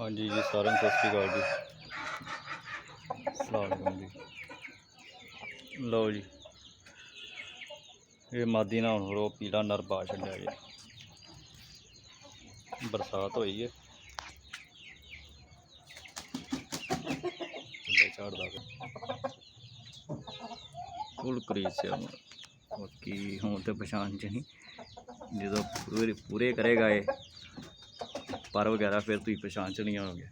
ਹਾਂਜੀ ਜੀ, ਸਾਰਿਆਂ ਨੂੰ ਸਤਿ ਸ਼੍ਰੀ ਅਕਾਲ ਜੀ। ਸਲਾਮ ਜੀ। ਲਓ ਜੀ। ਇਹ ਮਾਦੀ ਨਾਲ ਹੁਣ ਉਹ ਪੀਲਾ ਨਰ ਪਾ ਛੱਡਿਆ ਜੀ ਬਰਸਾਤ ਹੋਈ ਹੈ ਥੱਲੇ ਝਾੜਦਾ ਪਿਆ। ਫੁੱਲ ਕਰੀਜ਼ ਸੀ ਬਾਕੀ ਹੁਣ ਤੇ ਪਛਾਣ ਚ ਨਹੀਂ। ਜਦੋਂ ਪੂਰੇ ਪੂਰੇ ਕਰੇਗਾ ਇਹ। ਪਰ ਵਗੈਰਾ ਫਿਰ ਤੁਸੀਂ ਪਛਾਣ ਚ ਨਹੀਂ ਆਓਗੇ।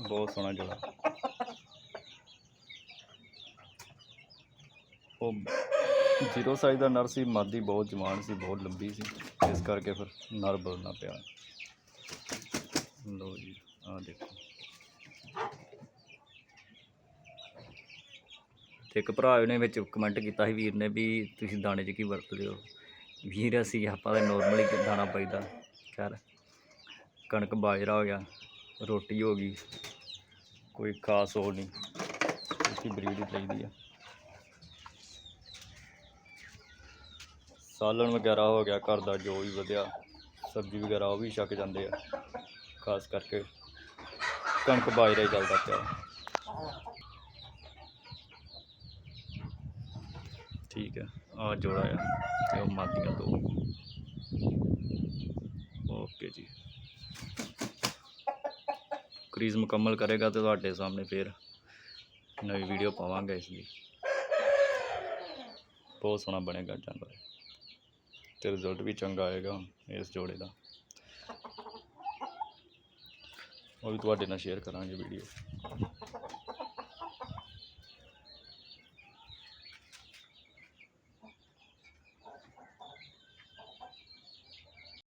ਬਹੁਤ ਸੋਹਣਾ ਜੋੜਾ ਉਹ ਜ਼ੀਰੋ ਸਾਈਜ਼ ਦਾ ਨਰ ਸੀ, ਮਾਦੀ ਬਹੁਤ ਜਵਾਨ ਸੀ, ਬਹੁਤ ਲੰਬੀ ਸੀ। ਇਸ ਕਰਕੇ ਫਿਰ ਨਰ ਬੋਲਣਾ ਪਿਆ। ਲੋ ਜੀ, ਆਹ ਦੇਖੋ। ਤੇ ਇੱਕ ਭਰਾ ਨੇ ਵਿੱਚ ਕਮੈਂਟ ਕੀਤਾ ਸੀ ਵੀਰ ਨੇ ਵੀ ਤੁਸੀਂ ਦਾਣੇ 'ਚ ਕੀ ਵਰਤਦੇ ਹੋ? ਵੀਰ ਅਸੀਂ ਆਪਾਂ ਤਾਂ ਨੋਰਮਲੀ ਦਾਣਾ ਪਾਈਦਾ। ਖੈਰ। ਕਣਕ ਬਾਜਰਾ ਹੋ ਗਿਆ, ਰੋਟੀ ਹੋ ਗਈ, ਕੋਈ ਖਾਸ ਹੋਰ ਨਹੀਂ ਇਸੀ ਬਰੀਡ ਹੀ ਚਾਹੀਦੀ ਆ। ਸਾਲਣ ਵਗੈਰਾ ਹੋ ਗਿਆ, ਘਰ ਦਾ ਜੋ ਵੀ ਵਧਿਆ, ਸਬਜ਼ੀ ਵਗੈਰਾ ਉਹ ਵੀ ਛਕ ਜਾਂਦੇ ਆ, ਖਾਸ ਕਰਕੇ ਕਣਕ ਬਾਜਰਾ ਹੀ ਚੱਲਦਾ ਪਿਆ। ਠੀਕ ਹੈ ਆ ਜੋੜਾ ਆ, ਤੇ ਉਹ ਮਾਦੀਆਂ ਦੋ। ਓਕੇ ਜੀ। ਕਰੀਜ਼ ਮੁਕੰਮਲ ਕਰੇਗਾ ਤੇ ਤੁਹਾਡੇ ਸਾਹਮਣੇ ਫੇਰ ਨਵੀਂ ਵੀਡੀਓ ਪਾਵਾਂਗੇ ਇਸ ਲਈ ਬਹੁਤ ਸੋਹਣਾ ਬਣੇਗਾ ਜਾਨਵਰ। ਤੇ ਰਿਜ਼ਲਟ ਵੀ ਚੰਗਾ ਆਏਗਾ ਇਸ ਜੋੜੇ ਦਾ। ਉਹ ਵੀ ਤੁਹਾਡੇ ਨਾਲ ਸ਼ੇਅਰ ਕਰਾਂਗੇ ਵੀਡੀਓ